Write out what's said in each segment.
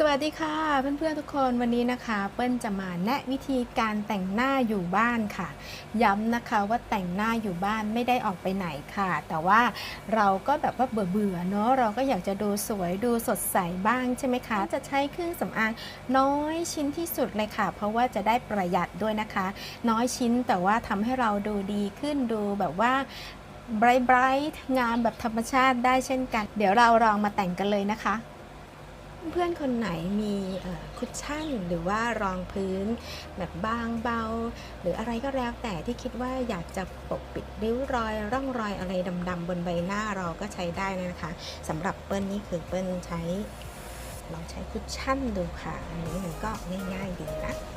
สวัสดีค่ะเพื่อนๆทุกคนวันนี้นะคะ เปิ้ลจะมาแนะวิธีการแต่งหน้าอยู่บ้านค่ะ ย้ำนะคะว่าแต่งหน้าอยู่บ้านไม่ได้ออกไปไหนค่ะ แต่ว่าเราก็แบบว่าเบื่อๆเนาะเราก็อยากจะดูสวยดูสดใสบ้างใช่ไหมคะ จะใช้เครื่องสำอางน้อยชิ้นที่สุดเลยค่ะ เพราะว่าจะได้ประหยัดด้วยนะคะ น้อยชิ้นแต่ว่าทำให้เราดูดีขึ้นดูแบบว่าไบรท์งามแบบธรรมชาติได้เช่นกัน เดี๋ยวเราลองมาแต่งกันเลยนะคะ เพื่อนคนไหนมีคุชชั่น หรือว่ารองพื้น แบบบางเบา หรืออะไรก็แล้วแต่ที่คิดว่าอยากจะปกปิดริ้วรอย ร่องรอยอะไรดำๆบนใบหน้าเราก็ใช้ได้นะคะสำหรับเปิ้ลนี่คือเปิ้ลใช้ลองใช้คุชชั่นดูค่ะ อันนี้มันก็ง่ายๆดีนะ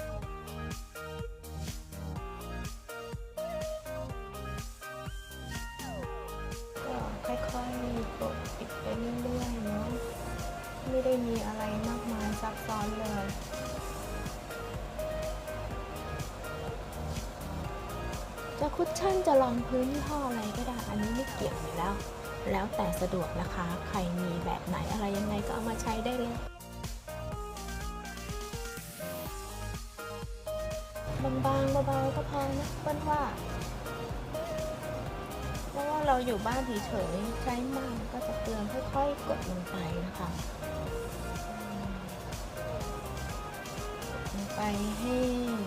ไม่ได้มีอะไรมากมายซับซ้อนเลย จะคุชชั่นจะรองพื้นยี่ห้ออะไรก็ได้ อันนี้ไม่เกี่ยวอยู่แล้ว แล้วแต่สะดวกนะคะ ใครมีแบบไหนอะไรยังไงก็เอามาใช้ได้เลยบางๆเบาๆก็พอนะเปิ้ลว่า เพราะว่าเราอยู่บ้านเฉยๆใช้มากก็จะเตือนค่อยๆกดลงไปนะคะลงไปให้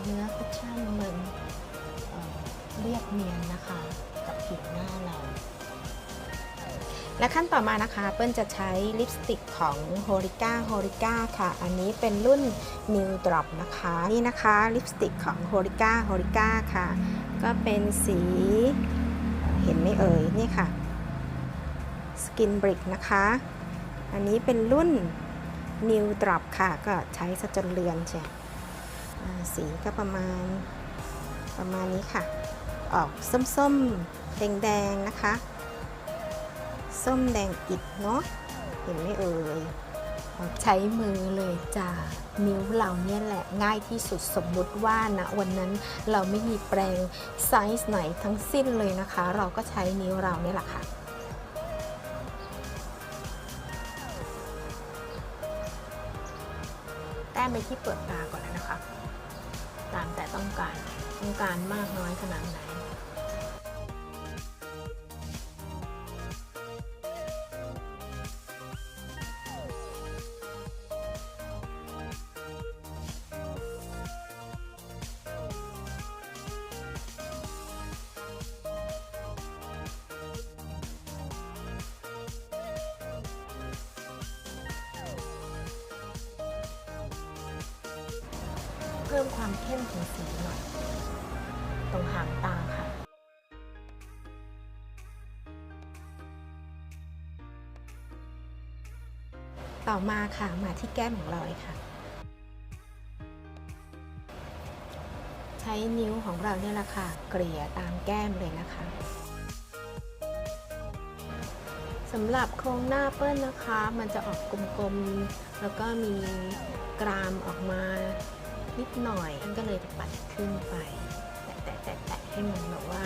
เนื้อคุชชั่นมันเอเรียบเนียนนะคะ กับผิวหน้าเรา และขั้นต่อมานะคะ เปิ้ลจะใช้ลิปสติกของ h o r i c a h o r i c a ค่ะ อันนี้เป็นรุ่น New Drop นะคะ นี่นะคะลิปสติกของ h o r i c a h o r i c a ค่ะ ก็เป็นสีเห็นไหมเอ่ยนี่ค่ะ Skin Brick นะคะ อันนี้เป็นรุ่น New Drop ค่ะ ก็ใช้ซะจนเลือนใช่สีก็ประมาณประมาณนี้ค่ะ ออกส้มๆ แดงๆ นะคะ ส้มแดงอิดเนาะ เห็นไหมเอ่ยใช้มือเลยจ้านิ้วเราเนี่ยแหละง่ายที่สุดสมมุติว่านะวันนั้นเราไม่มีแปรงไซส์ไหนทั้งสิ้นเลยนะคะ เราก็ใช้นิ้วเราเนี่ยแหละค่ะ ไปที่เปลือกตาก่อนนะคะ ตามแต่ต้องการ ต้องการมากน้อยขนาดไหน พิ่มความเข้มของสีหน่อย ตรงหางตาค่ะ ต่อมาค่ะมาที่แก้มของเราเลยค่ะ ใช้นิ้วของเราเนี่ยแหละค่ะ เกลี่ยตามแก้มเลยนะคะสำหรับโครงหน้าเปิ้ลนะคะ มันจะออกกลมๆ แล้วก็มีกรามออกมา นิดหน่อยก็เลยจะปัดขึ้นไป แตะแตะแตะแตะให้มันแบบว่า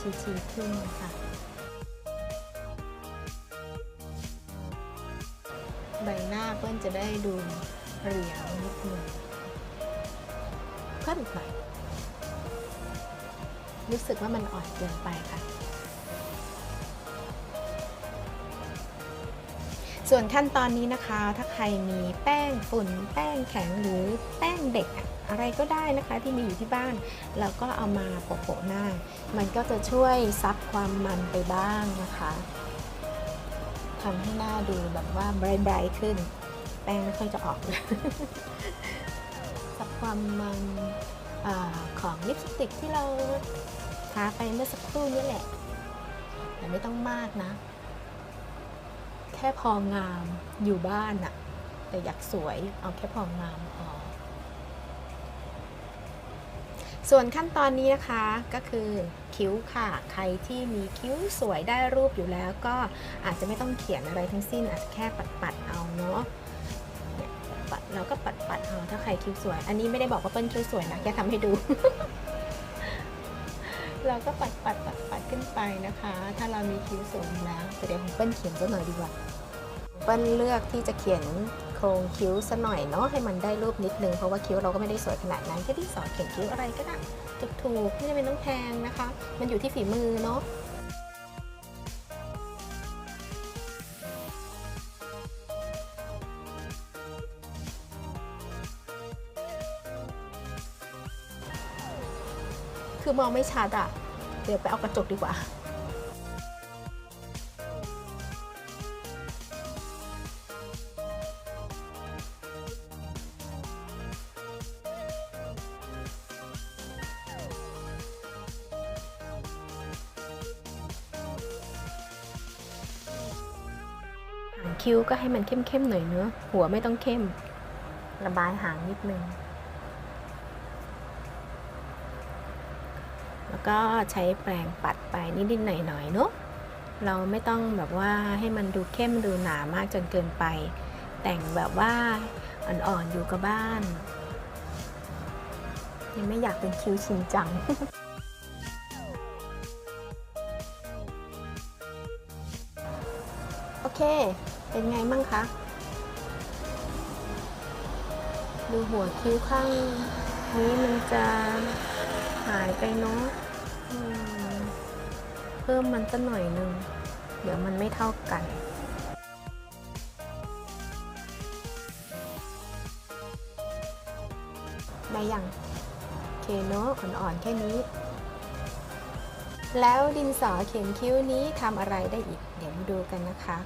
ชี้ๆขึ้นค่ะใบหน้าเปิ้ลจะได้ดูเรียวนิดหนึ่งเพิ่มอีกหน่อยรู้สึกว่ามันอ่อนเกินไปค่ะ ส่วนขั้นตอนนี้นะคะ ถ้าใครมีแป้งฝุ่น แป้งแข็งหรือแป้งเด็กอะไรก็ได้นะคะที่มีอยู่ที่บ้าน แล้วก็เอามาโปะๆหน้า มันก็จะช่วยซับความมันไปบ้างนะคะทำให้หน้าดูแบบว่าไบรท์ขึ้น แป้งไม่ค่อยจะออกเลยซับความมันอของลิปสติกที่เราทาไปเมื่อสักครู่นี้แหละ แต่ไม่ต้องมากนะ แค่พองามอยู่บ้านอะแต่อยากสวยเอาแค่พองามพอส่วนขั้นตอนนี้นะคะก็คือคิ้วค่ะ ใครที่มีคิ้วสวยได้รูปอยู่แล้ว ก็อาจจะไม่ต้องเขียนอะไรทั้งสิ้น อาจจะแค่ปัดปัดๆเอาเนาะเนี่ยปัดเราก็ปัดปัดๆเอาถ้าใครคิ้วสวย อันนี้ไม่ได้บอกว่าเปิ้ลคิ้วสวยนะแค่ทำให้ดู เราก็ปัดปัดปัดปัดขึ้นไปนะคะ ถ้าเรามีคิ้วสูงแล้วแต่เดี๋ยวของเปิ้ลเขียนซะหน่อยดีกว่าเปิ้ลเลือกที่จะเขียนโครงคิ้วซะหน่อยเนาะให้มันได้รูปนิดนึงเพราะว่าคิ้วเราก็ไม่ได้สวยขนาดนั้นแค่ที่สอนเขียนคิ้วอะไรก็ได้ถูกๆไม่จำเป็นต้องแพงนะคะ มันอยู่ที่ฝีมือเนาะ คือมองไม่ชัดอะเดี๋ยวไปเอากระจกดีกว่าหางคิ้วก็ให้มันเข้มๆหน่อยเนอะหัวไม่ต้องเข้ม ระบายหางนิดนึง แล้วก็ใช้แปรงปัดไปนิดๆหน่อยๆเนอะเราไม่ต้องแบบว่าให้มันดูเข้มดูหนามากจนเกินไป แต่งแบบว่าอ่อนๆอยู่กับบ้าน ยังไม่อยากเป็นคิ้วชินจังโอเค เป็นไงมั่งคะ ดูหัวคิ้วข้างนี้มันจะ หายไปเนาะเพิ่มมันสักหน่อยนึง เดี๋ยวมันไม่เท่ากันได้ยังโอเคเนาะอ่อนๆแค่นี้ แล้วดินสอเขียนคิ้วนี้ทำอะไรได้อีก เดี๋ยวมาดูกันนะคะ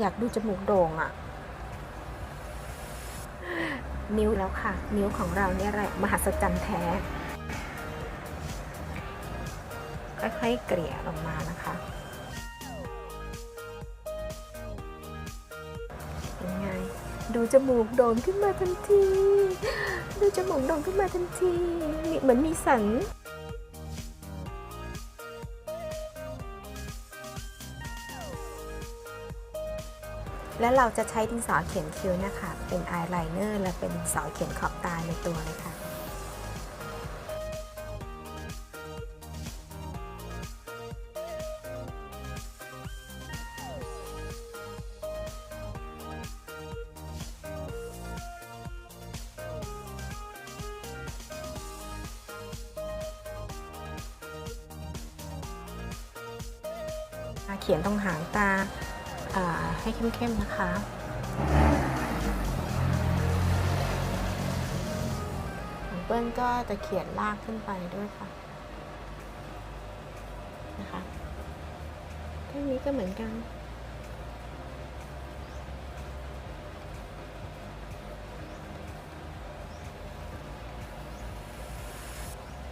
อยากดูจมูกโด่งอะ นิ้วแล้วค่ะ นิ้วของเราเนี่ยแหละมหัศจรรย์แท้ ค่อยๆเกลี่ยลงมานะคะเป็นไงดูจมูกโด่งขึ้นมาทันที ดูจมูกโด่งขึ้นมาทันทีมีเหมือนมีสัน และเราจะใช้ดินสอเขียนคิ้วนะคะ เป็นอายไลเนอร์และเป็นดินสอเขียนขอบตาในตัวเลยค่ะเขียนตรงหางตาอ่า ให้เข้มๆนะคะของเปิ้ลก็จะเขียนลากขึ้นไปด้วยค่ะ นะคะแค่นี้ก็เหมือนกัน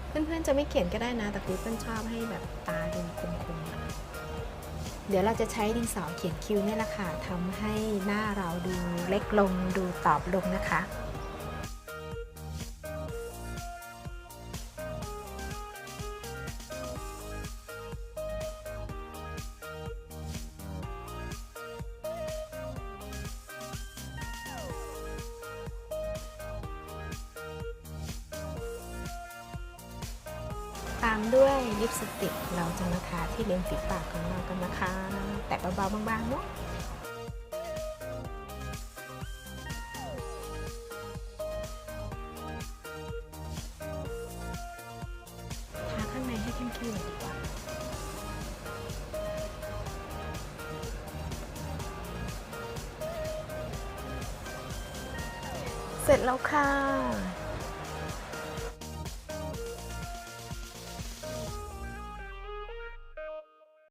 เพื่อนๆจะไม่เขียนก็ได้นะ แต่คือเปิ้ลชอบให้แบบตาดูคมๆอะ เดี๋ยวเราจะใช้ดินสอเขียนคิ้วเนี่ยแหละค่ะทำให้หน้าเราดูเล็กลงดูตอบลงนะคะามด้วยลิปสติกเราจะมาทาที่เลนฝีปากของเรากันนะคะ แตะเบาๆบางๆเนาะทาข้างในให้เข้มๆหน่อยดีกว่าเสร็จแล้วค่ะ